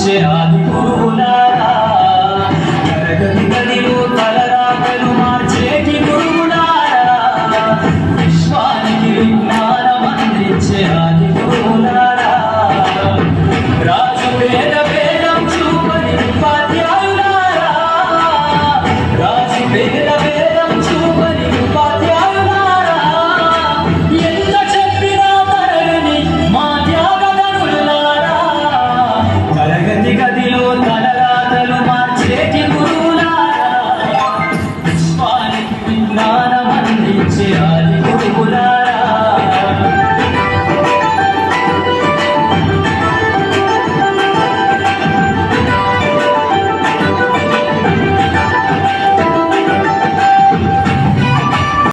지 않아